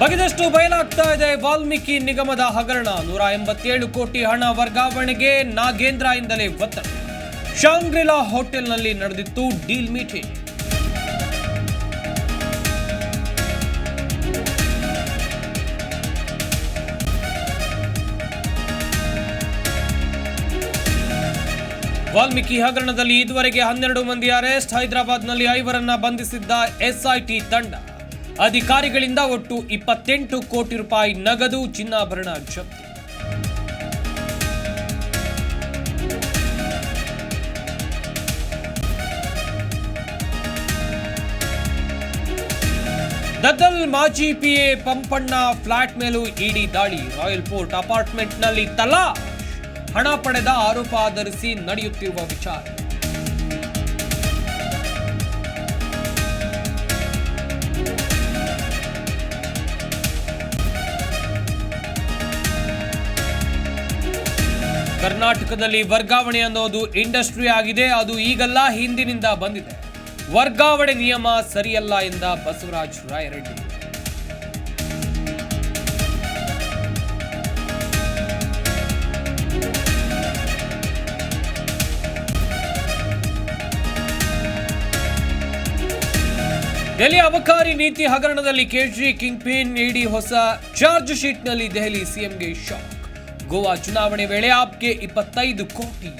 ಬಗೆದಷ್ಟು ಬಯಲಾಗ್ತಾ ಇದೆ. ವಾಲ್ಮೀಕಿ ನಿಗಮದ ಹಗರಣ ನೂರ ಎಂಬತ್ತೇಳು ಕೋಟಿ ಹಣ ವರ್ಗಾವಣೆಗೆ ನಾಗೇಂದ್ರ ಇಂದಲೇ ಒತ್ತಡ. ಶಾಂಗ್ರಿಲಾ ಹೋಟೆಲ್ನಲ್ಲಿ ನಡೆದಿತ್ತು ಡೀಲ್ ಮೀಟಿಂಗ್. ವಾಲ್ಮೀಕಿ ಹಗರಣದಲ್ಲಿ ಇದುವರೆಗೆ ಹನ್ನೆರಡು ಮಂದಿ ಅರೆಸ್ಟ್. ಹೈದರಾಬಾದ್ನಲ್ಲಿ ಐವರನ್ನ ಬಂಧಿಸಿದ್ದ ಎಸ್ಐಟಿ ತಂಡ. ಅಧಿಕಾರಿಗಳಿಂದ ಒಟ್ಟು ಇಪ್ಪತ್ತೆಂಟು ಕೋಟಿ ರೂಪಾಯಿ ನಗದು ಚಿನ್ನಾಭರಣ ಜಪ್ತಿ. ದದ್ದಲ್ ಮಾಜಿ ಪಿಎ ಪಂಪಣ್ಣ ಫ್ಲಾಟ್ ಮೇಲೂ ಇಡಿ ದಾಳಿ. ರಾಯಲ್ ಫೋರ್ಟ್ ಅಪಾರ್ಟ್ಮೆಂಟ್ನಲ್ಲಿ ತಲಾ ಹಣ ಪಡೆದ ಆರೋಪ ಆಧರಿಸಿ ನಡೆಯುತ್ತಿರುವ ವಿಚಾರ. ಕರ್ನಾಟಕದಲ್ಲಿ ವರ್ಗಾವಣೆ ಅನ್ನೋದು ಇಂಡಸ್ಟ್ರಿ ಆಗಿದೆ, ಅದು ಈಗಲ್ಲ, ಹಿಂದಿನಿಂದ ಬಂದಿದೆ. ವರ್ಗಾವಣೆ ನಿಯಮ ಸರಿಯಲ್ಲ ಎಂದ ಬಸವರಾಜ ರಾಯರೆಡ್ಡಿ. ದೆಹಲಿ ಅಬಕಾರಿ ನೀತಿ ಹಗರಣದಲ್ಲಿ ಕೇಜ್ರಿ ಕಿಂಗ್ ಪಿನ್ ಇಡಿ ಹೊಸ ಚಾರ್ಜ್ ಶೀಟ್ನಲ್ಲಿ ದೆಹಲಿ ಸಿಎಂಗೆ ಶಾಕ್. ಗೋವಾ ಚುನಾವಣೆ ವೇಳೆ ಆಪ್ಗೆ ಇಪ್ಪತ್ತೈದು ಕೋಟಿ.